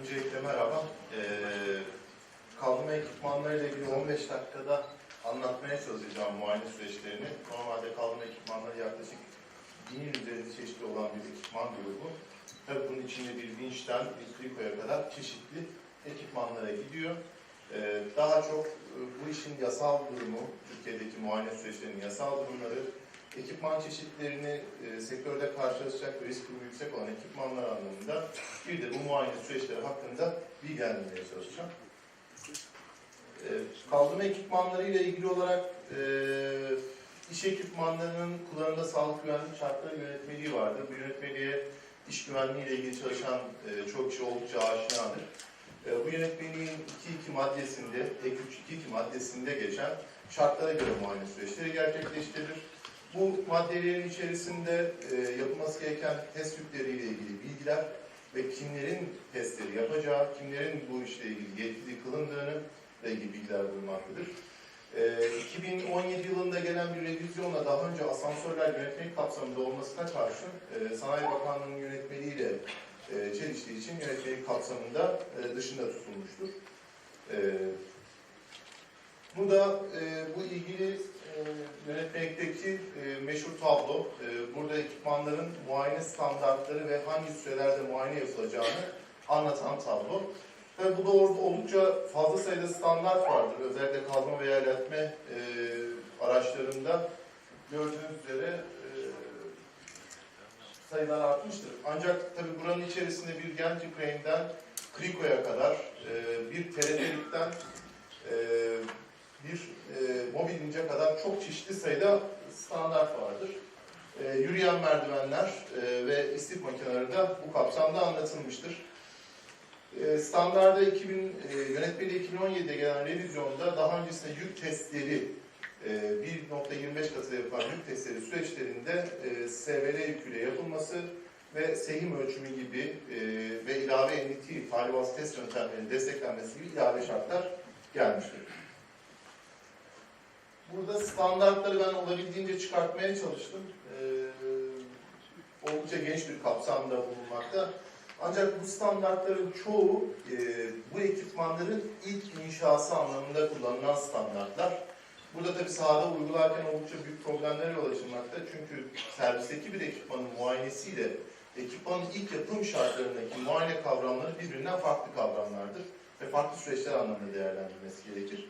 Öncelikle merhaba. Ee, kaldırma ekipmanlarıyla ilgili 15 dakikada anlatmaya çalışacağım muayene süreçlerini. Normalde kaldırma ekipmanları yaklaşık binin üzerinde çeşitli olan bir ekipman grubu. Tabii bunun içinde bir vinçten bir krikoya kadar çeşitli ekipmanlara gidiyor. Ee, daha çok e, bu işin yasal durumu, Türkiye'deki muayene süreçlerinin yasal durumları, ekipman çeşitlerini e, sektörde karşılaşacak ve risk durumu yüksek olan ekipmanlar anlamında bir de bu muayene süreçleri hakkında bilgilendirmeye çalışacağım. E, kaldırma ekipmanları ile ilgili olarak e, iş ekipmanlarının kullanımda sağlık güvenlik şartları yönetmeliği vardır. Bu yönetmeliğe iş güvenliği ile ilgili çalışan e, çok kişi oldukça aşinadır. E, bu yönetmeliğin 2.2 maddesinde, ek 3.2 maddesinde geçen şartlara göre muayene süreçleri gerçekleştirilir. Bu maddelerin içerisinde e, yapılması gereken test yükleri ile ilgili bilgiler ve kimlerin testleri yapacağı, kimlerin bu işle ilgili yetkili kılındığını ile ilgili bilgiler bulunmaktadır. E, 2017 yılında gelen bir revizyonla daha önce asansörler yönetmelik kapsamında olmasına karşın e, Sanayi Bakanlığı'nın yönetmeliğiyle e, çeliştiği için yönetmelik kapsamında e, dışında tutulmuştur. E, bu da e, bu ilgili yönetmelikteki e, meşhur tablo. E, burada ekipmanların muayene standartları ve hangi sürelerde muayene yapılacağını anlatan tablo. Tabii bu orada oldukça fazla sayıda standart vardır. Özellikle kazma veya ilerletme e, araçlarında gördüğünüz üzere e, sayılar artmıştır. Ancak tabii buranın içerisinde bir Gentry Crane'den Kriko'ya kadar e, bir teleferikten e, bir e, mobil ince kadar çok çeşitli sayıda standart vardır. E, yürüyen merdivenler e, ve istif makineleri de bu kapsamda anlatılmıştır. E, standarda 2000, e, yönetmeliği 2017'de gelen revizyonda daha öncesinde yük testleri e, 1.25 katı yapılan yük testleri süreçlerinde e, SVR yüküyle yapılması ve sehim ölçümü gibi e, ve ilave NDT, file test yöntemlerinin desteklenmesi gibi ilave şartlar gelmiştir. Burada standartları ben olabildiğince çıkartmaya çalıştım. Ee, oldukça geniş bir kapsamda bulunmakta. Ancak bu standartların çoğu e, bu ekipmanların ilk inşası anlamında kullanılan standartlar. Burada tabii sahada uygularken oldukça büyük problemlere yol açılmakta. Çünkü servisteki bir ekipmanın muayenesiyle ekipmanın ilk yapım şartlarındaki muayene kavramları birbirinden farklı kavramlardır ve farklı süreçler anlamında değerlendirilmesi gerekir.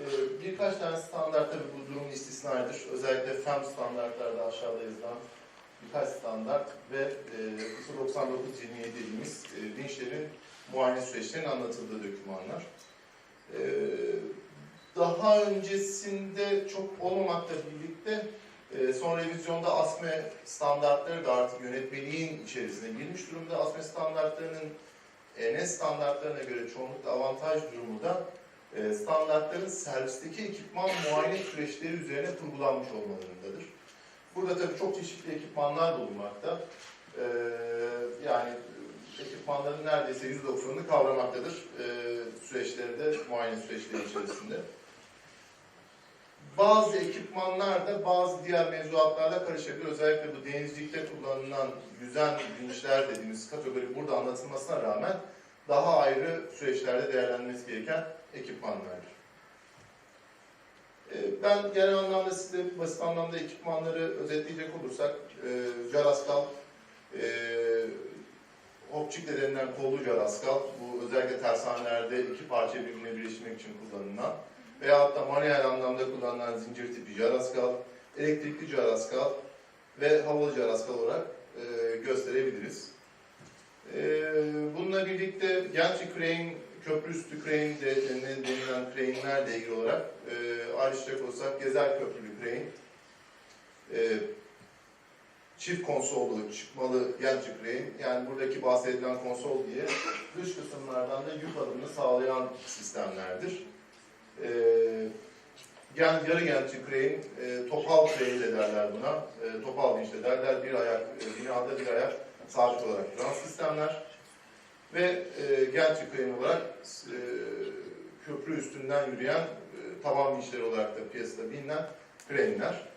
Ee, Birkaç tane standart tabii bu durumun istisnaidir. Özellikle FEM standartlarda aşağıda yazılan birkaç standart ve e, ISO 9927 dediğimiz e, vinçlerin muayene süreçlerinin anlatıldığı dokümanlar. Ee, Daha öncesinde çok olmamakla birlikte e, son revizyonda ASME standartları da artık yönetmeliğin içerisine girmiş durumda. ASME standartlarının ENS standartlarına göre çoğunlukla avantaj durumu da e, standartların servisteki ekipman muayene süreçleri üzerine kurgulanmış olmalarındadır. Burada tabii çok çeşitli ekipmanlar bulunmakta. E, yani ekipmanların neredeyse %90'ını kavramaktadır e, süreçlerde, muayene süreçleri içerisinde. Bazı ekipmanlar da bazı diğer mevzuatlarla karışabilir. Özellikle bu denizcilikte kullanılan yüzen vinçler dediğimiz kategori burada anlatılmasına rağmen daha ayrı süreçlerde değerlendirilmesi gereken ekipmanlardır. Ee, Ben genel anlamda size basit anlamda ekipmanları özetleyecek olursak, e, Jaraskal, e, Hopçikle denilen kollu Jaraskal, bu özellikle tersanelerde iki parça birbirine birleştirmek için kullanılan veyahut da manuel anlamda kullanılan zincir tipi Jaraskal, elektrikli Jaraskal ve havalı Jaraskal olarak e, gösterebiliriz. Ee, bununla birlikte Gentry Crane, köprü üstü crane de denilen, denilen crane'lerle ilgili olarak e, ayrışacak olsak gezer köprülü crane, e, çift konsollu çıkmalı Gentry crane, yani buradaki bahsedilen konsol diye dış kısımlardan da yük alımını sağlayan sistemlerdir. E, gen, yarı Gentry crane, e, topal crane de derler buna, e, topal vinç de derler, bir ayak, e, binada bir ayak sabit olarak duran sistemler ve e, Gentry crane olarak e, köprü üstünden yürüyen e, tavan vinçleri olarak da piyasada bilinen crane'ler.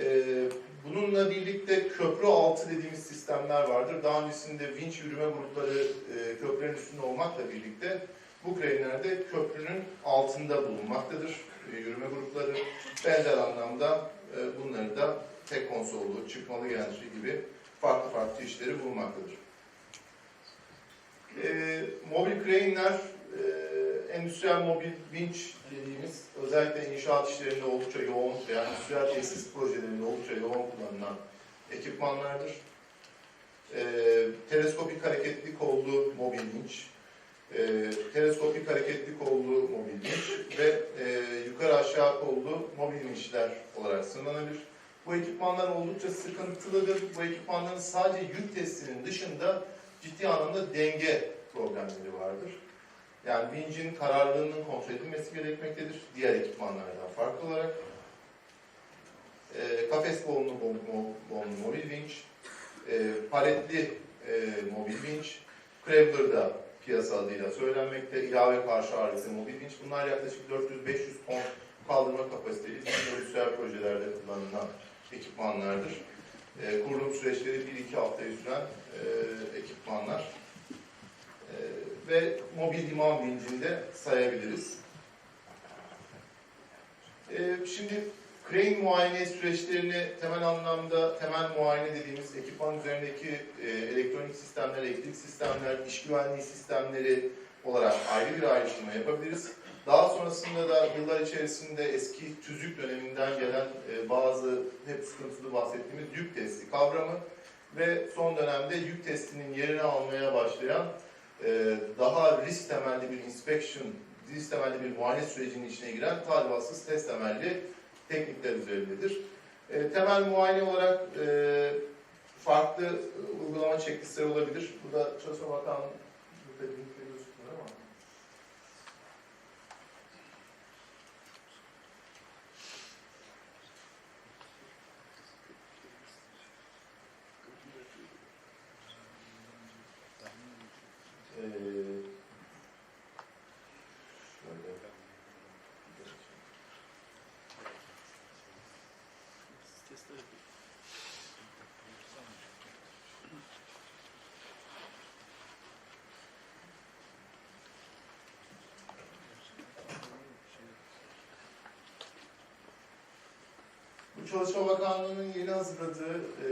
Ee, bununla birlikte köprü altı dediğimiz sistemler vardır. Daha öncesinde vinç yürüme grupları e, köprünün üstünde olmakla birlikte bu krenlerde köprünün altında bulunmaktadır. E, yürüme grupları benzer anlamda e, bunları da tek konsollu, çıkmalı gençli gibi farklı farklı işleri bulunmaktadır. E, mobil crane'ler e, endüstriyel mobil vinç dediğimiz özellikle inşaat işlerinde oldukça yoğun veya endüstriyel tesis projelerinde oldukça yoğun kullanılan ekipmanlardır. E, teleskopik hareketli kollu mobil vinç, e, teleskopik hareketli kollu mobil vinç ve e, yukarı aşağı kollu mobil vinçler olarak sınırlanabilir. Bu ekipmanlar oldukça sıkıntılıdır. Bu ekipmanların sadece yük testinin dışında ciddi anlamda denge problemleri vardır. Yani vincin kararlılığının kontrol edilmesi gerekmektedir. Diğer ekipmanlardan farklı olarak. E, kafes bollu bollu mobil vinç, e, paletli e, mobil vinç, Crabbler'da piyasa adıyla söylenmekte, ilave karşı ağrısı mobil vinç. Bunlar yaklaşık 400-500 ton kaldırma kapasiteli endüstriyel projelerde kullanılan ekipmanlardır. E, kurulum süreçleri 1-2 haftayı süren e, ekipmanlar e, ve mobil imam vincinde sayabiliriz. E, şimdi crane muayene süreçlerini temel anlamda temel muayene dediğimiz ekipman üzerindeki e, elektronik sistemler, elektrik sistemler, iş güvenliği sistemleri olarak ayrı bir ayrıştırma yapabiliriz. Daha sonrasında da yıllar içerisinde eski tüzük döneminden gelen e, bazı hep sıkıntılı bahsettiğimiz yük testi kavramı ve son dönemde yük testinin yerini almaya başlayan e, daha risk temelli bir inspection, risk temelli bir muayene sürecinin içine giren talimatsız test temelli teknikler üzerindedir. E, temel muayene olarak e, farklı uygulama checklistleri olabilir. Burada Çalışma Bakanlığı burada linkleri gözükmüyor ama. Ee, şöyle. Bu Çalışma Bakanlığı'nın yeni hazırladığı e,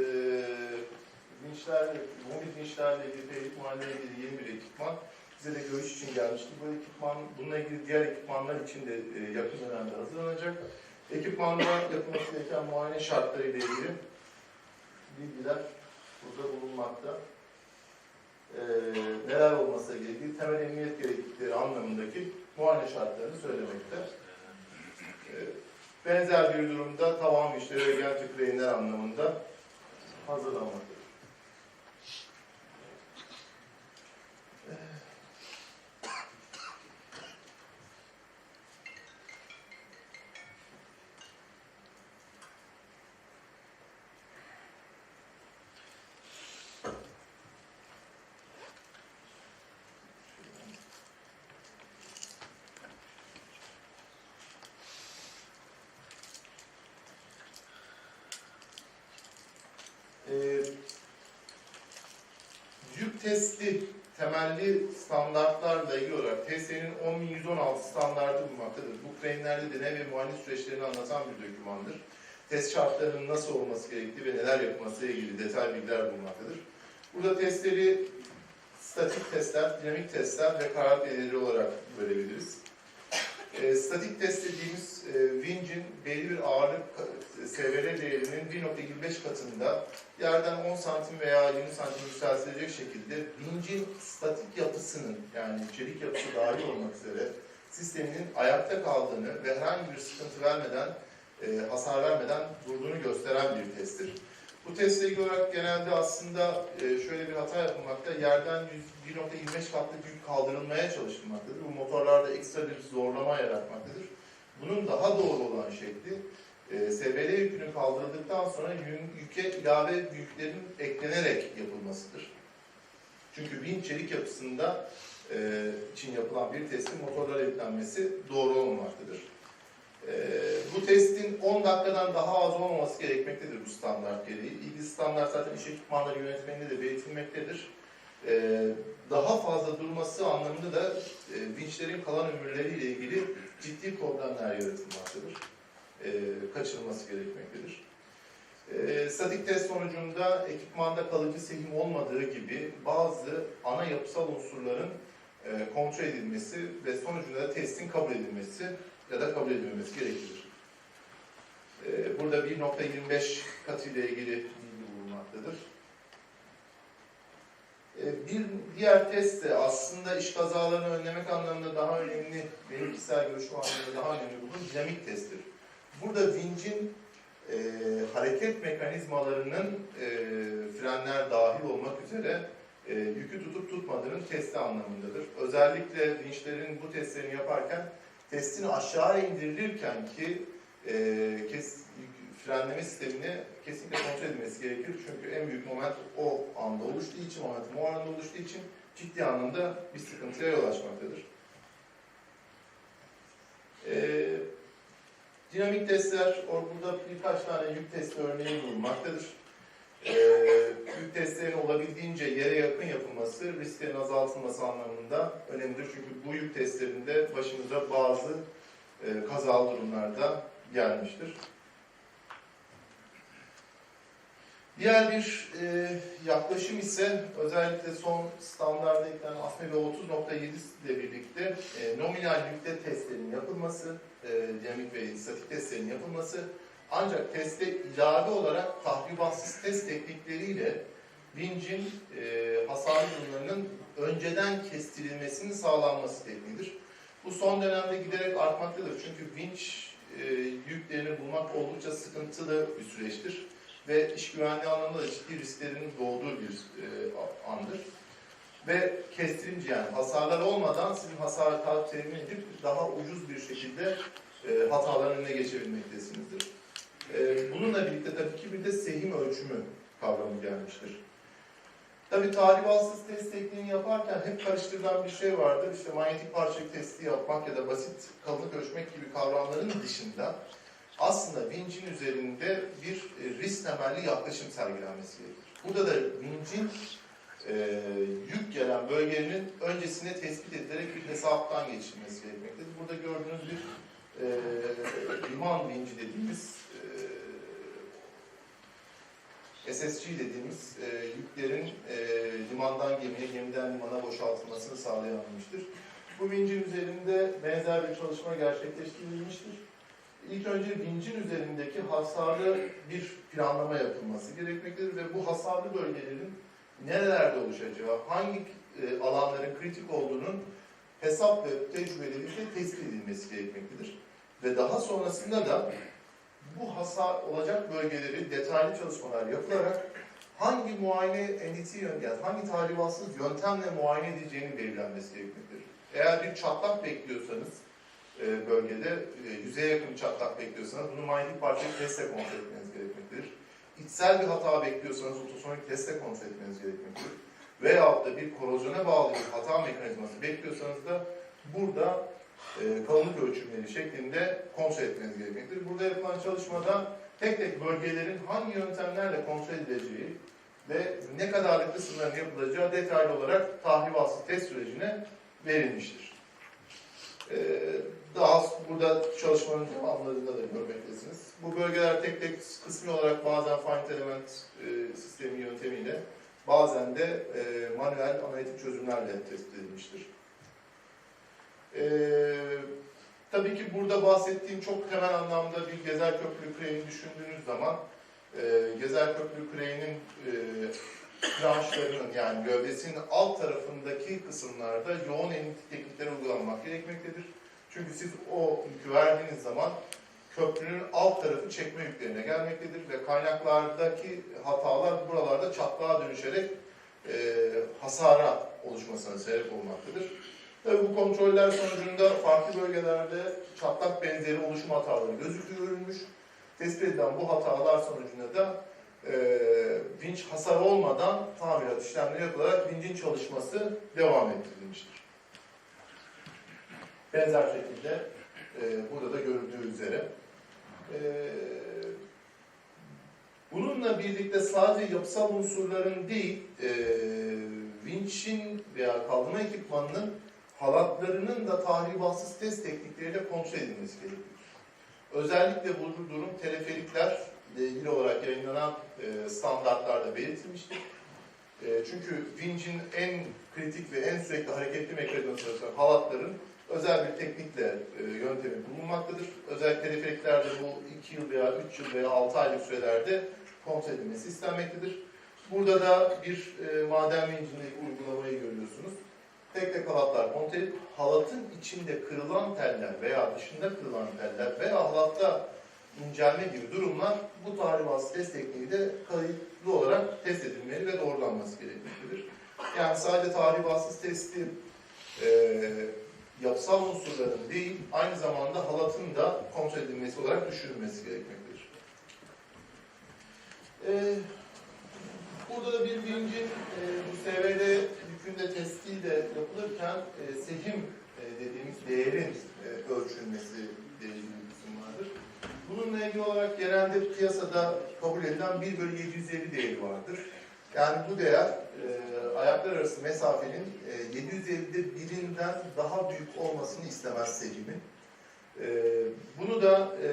vinçlerle, mobil vinçlerle ilgili, teyit muayene ilgili yeni bir ekipman bize de görüş için gelmişti. Bu ekipman, bununla ilgili diğer ekipmanlar için de e, yakın dönemde hazırlanacak. Ekipmanda yapılması gereken muayene şartları ile ilgili bilgiler burada bulunmakta. E, neler olması gerektiği, temel emniyet gereklilikleri anlamındaki muayene şartlarını söylemekte. E, benzer bir durumda tavan işleri ve genel tükreyinler anlamında hazırlanmaktadır. Ee, yük testi temelli standartlarla ilgili olarak TSE'nin 10.116 standartı bulunmaktadır. Bu frame'lerde deney ve muayene süreçlerini anlatan bir dokümandır. Test şartlarının nasıl olması gerektiği ve neler yapılması ile ilgili detay bilgiler bulunmaktadır. Burada testleri statik testler, dinamik testler ve karar belirleri olarak bölebiliriz. E, statik test dediğimiz e, vincin belli bir ağırlık SVR değerinin 1.25 katında yerden 10 santim veya 20 santim yükseltilecek şekilde vincin statik yapısının yani çelik yapısı dahil olmak üzere sisteminin ayakta kaldığını ve herhangi bir sıkıntı vermeden, e, hasar vermeden durduğunu gösteren bir testtir. Bu ilgili olarak genelde aslında e, şöyle bir hata yapılmakta. Yerden 100 1.25 katlık yük kaldırılmaya çalışılmaktadır. Bu motorlarda ekstra bir zorlama yaratmaktadır. Bunun daha doğru olan şekli e, SVL yükünün kaldırıldıktan sonra yün- yüke ilave yüklerin eklenerek yapılmasıdır. Çünkü vinç çelik yapısında e, için yapılan bir testin motorlara yüklenmesi doğru olmamaktadır. Ee, bu testin 10 dakikadan daha az olmaması gerekmektedir bu standart gereği. İlgili standart zaten iş ekipmanları yönetmeninde de belirtilmektedir. Ee, daha fazla durması anlamında da e, vinçlerin kalan ömürleriyle ilgili ciddi problemler yaratılmaktadır. Ee, kaçırılması gerekmektedir. Ee, statik test sonucunda ekipmanda kalıcı sehim olmadığı gibi bazı ana yapısal unsurların e, kontrol edilmesi ve sonucunda da testin kabul edilmesi ya da kabul edilmemesi gerekir. Ee, burada 1.25 katı ile ilgili bilgi bulunmaktadır. Ee, bir diğer test de aslında iş kazalarını önlemek anlamında daha önemli, benim kişisel görüşüm anlamında daha önemli bulduğum dinamik testtir. Burada vincin e, hareket mekanizmalarının e, frenler dahil olmak üzere e, yükü tutup tutmadığının testi anlamındadır. Özellikle vinçlerin bu testlerini yaparken testin aşağı indirilirken ki e, kes, frenleme sistemini kesinlikle kontrol edilmesi gerekir. Çünkü en büyük moment o anda oluştuğu için, momentum o anda oluştuğu için ciddi anlamda bir sıkıntıya yol açmaktadır. E, dinamik testler, burada birkaç tane yük testi örneği bulunmaktadır. E, yük testlerin olabildiğince yere yakın yapılması, risklerin azaltılması anlamında önemlidir. Çünkü bu yük testlerinde başımıza bazı e, kazalı durumlarda gelmiştir. Diğer bir e, yaklaşım ise özellikle son standarda eklenen ASME ve 30.7 ile birlikte e, nominal yükte testlerin yapılması, e, dinamik ve statik testlerin yapılması ancak teste ilave olarak tahribatsız test teknikleriyle vincin e, hasar durumlarının önceden kestirilmesinin sağlanması tekniğidir. Bu son dönemde giderek artmaktadır. Çünkü vinç e, yüklerini bulmak oldukça sıkıntılı bir süreçtir. Ve iş güvenliği anlamında da ciddi risklerin doğduğu bir e, andır. Ve kestirimci yani hasarlar olmadan sizin hasar temin edip daha ucuz bir şekilde e, hataların önüne geçebilmektesinizdir. E, bununla birlikte tabii ki bir de sehim ölçümü kavramı gelmiştir. Tabii tahribatsız test tekniğini yaparken hep karıştırılan bir şey vardır. İşte manyetik parçacık testi yapmak ya da basit kalınlık ölçmek gibi kavramların dışında aslında vincin üzerinde bir e, risk temelli yaklaşım sergilenmesi gerekir. Burada da vincin e, yük gelen bölgenin öncesine tespit edilerek bir hesaptan geçilmesi gerekmektedir. Burada gördüğünüz bir e, liman vinci dediğimiz e, SSG dediğimiz e, yüklerin e, limandan gemiye, gemiden limana boşaltılmasını sağlayabilmiştir. Bu vincin üzerinde benzer bir çalışma gerçekleştirilmiştir. İlk önce vincin üzerindeki hasarlı bir planlama yapılması gerekmektedir ve bu hasarlı bölgelerin nerelerde oluşacağı, hangi e, alanların kritik olduğunun hesap ve tecrübeleriyle tespit edilmesi gerekmektedir. Ve daha sonrasında da bu hasar olacak bölgeleri detaylı çalışmalar yapılarak hangi muayene endisi yöntem, hangi tahribatsız yöntemle muayene edeceğini belirlenmesi gerekmektedir. Eğer bir çatlak bekliyorsanız e, bölgede e, yüzeye yakın çatlak bekliyorsanız bunu manyetik parçayı testle kontrol etmeniz gerekmektedir. İçsel bir hata bekliyorsanız ultrasonik testle kontrol etmeniz gerekmektedir. Veyahut da bir korozyona bağlı bir hata mekanizması bekliyorsanız da burada e, kalınlık ölçümleri şeklinde kontrol etmeniz gerekmektedir. Burada yapılan çalışmada tek tek bölgelerin hangi yöntemlerle kontrol edileceği ve ne kadarlık kısımların yapılacağı detaylı olarak tahribatsız test sürecine verilmiştir. Ee, daha burada çalışmanın devamlarında da görmektesiniz. Bu bölgeler tek tek kısmi olarak bazen finite element e, sistemi yöntemiyle bazen de e, manuel analitik çözümlerle tespit edilmiştir. Ee, tabii ki burada bahsettiğim çok temel anlamda bir gezer köprülü kreyini düşündüğünüz zaman e, gezer köprülü kreyinin e, branşlarının yani gövdesinin alt tarafındaki kısımlarda yoğun enlitik teknikleri uygulanmak gerekmektedir. Çünkü siz o yükü verdiğiniz zaman köprünün alt tarafı çekme yüklerine gelmektedir ve kaynaklardaki hatalar buralarda çatlağa dönüşerek e, hasara oluşmasına sebep olmaktadır. Tabii bu kontroller sonucunda farklı bölgelerde çatlak benzeri oluşum hataları görülmüş. Tespit edilen bu hatalar sonucunda da e, vinç hasar olmadan tamirat işlemleri yapılarak vincin çalışması devam ettirilmiştir. Benzer şekilde Ee, burada da görüldüğü üzere. Ee, bununla birlikte sadece yapısal unsurların değil, e, vinçin veya kaldırma ekipmanının halatlarının da tahribatsız test teknikleriyle kontrol edilmesi gerekiyor. Özellikle bu durum teleferiklerle ilgili olarak yayınlanan e, standartlarda belirtilmiştir. E, çünkü vincin en kritik ve en sürekli hareketli mekanizması halatların özel bir teknikle e, yöntemi bulunmaktadır. Özel teleferiklerde bu 2 yıl veya 3 yıl veya 6 aylık sürelerde kontrol edilmesi istenmektedir. Burada da bir e, maden vincindeki uygulamayı görüyorsunuz. Tek tek halatlar kontrol edip halatın içinde kırılan teller veya dışında kırılan teller veya halatta incelme gibi durumlar bu tahribatı test tekniğiyle kayıtlı olarak test edilmeli ve doğrulanması gerekmektedir. Yani sadece tahribatsız testi e, yapısal unsurların değil, aynı zamanda halatın da kontrol edilmesi olarak düşünülmesi gerekmektedir. E, burada da bir vincin e, bu SVD yükünde testiyle yapılırken e, sehim e, dediğimiz değerin e, ölçülmesi kısım vardır. Bununla ilgili olarak genelde piyasada kabul edilen 1 bölü 750 değeri vardır. Yani bu değer e, ayaklar arası mesafenin e, 750'de birinden daha büyük olmasını istemez sehimin. E, bunu da e,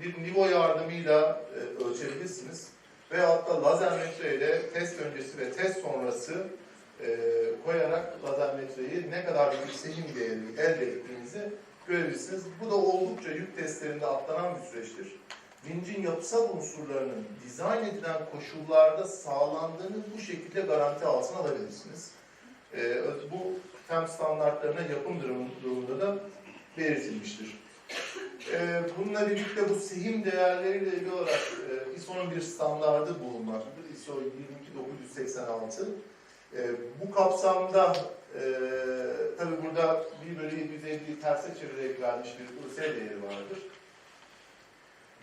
bir nivo yardımıyla e, ölçebilirsiniz. Veyahut da lazer metre ile test öncesi ve test sonrası e, koyarak lazer metreyi ne kadar bir sehim değeri elde ettiğinizi görebilirsiniz. Bu da oldukça yük testlerinde atlanan bir süreçtir. Vincin yapısal unsurlarının dizayn edilen koşullarda sağlandığını bu şekilde garanti altına alabilirsiniz. Ee, bu TEM standartlarına yapım durumu- durumunda da belirtilmiştir. Ee, bununla birlikte bu sehim değerleriyle ilgili olarak e, ISO'nun bir standardı bulunmaktadır. ISO 22986. Ee, bu kapsamda e, tabi burada 1 bölü 750 terse çevirerek vermiş bir IS değeri vardır.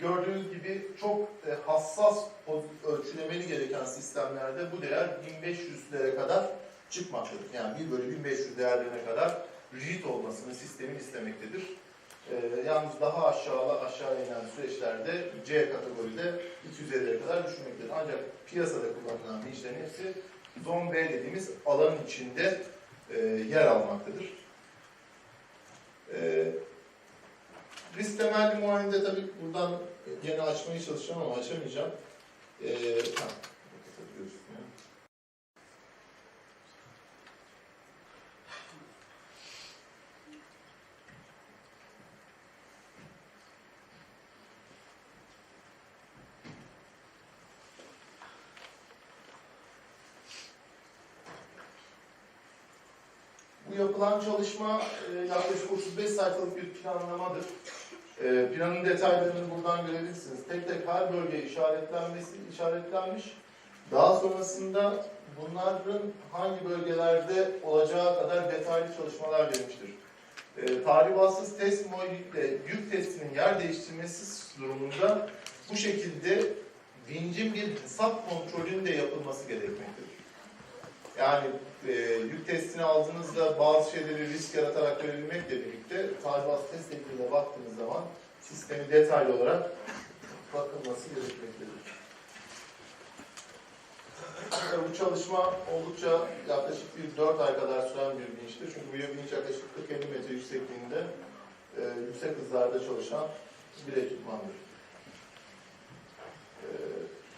Gördüğünüz gibi çok e, hassas ölçülemeli gereken sistemlerde bu değer 1500'lere kadar çıkmaktadır. Yani 1 bölü 1500 değerlerine kadar rigid olmasını sistemin istemektedir. E, yalnız daha aşağı aşağı inen süreçlerde C kategoride 250'lere kadar düşmektedir. Ancak piyasada kullanılan vinçlerin hepsi zone B dediğimiz alanın içinde e, yer almaktadır. E, risk temelli muayenede tabii buradan gene açmaya çalışacağım ama açamayacağım. E, tabii gözükmüyor. Bu yapılan çalışma e, yaklaşık 35 sayfalık bir planlamadır. E, planın detaylarını buradan görebilirsiniz. Tek tek her bölge işaretlenmesi işaretlenmiş. Daha sonrasında bunların hangi bölgelerde olacağı kadar detaylı çalışmalar verilmiştir. E, tahribatsız test muayyitle yük testinin yer değiştirmesi durumunda bu şekilde vincin bir hesap kontrolünün de yapılması gerekmektedir. Yani e, yük testini aldığınızda bazı şeyleri risk yaratarak verebilmekle birlikte tahribat test tekniğine baktığınız zaman sistemi detaylı olarak bakılması gerekmektedir. Bu çalışma oldukça yaklaşık bir 4 ay kadar süren bir vinçtir. Çünkü bu vinç yaklaşık 40-50 metre yüksekliğinde e, yüksek hızlarda çalışan bir ekipmandır. E,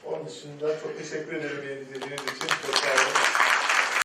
onun dışında çok teşekkür ederim beni dinlediğiniz için. Çok sağ olun.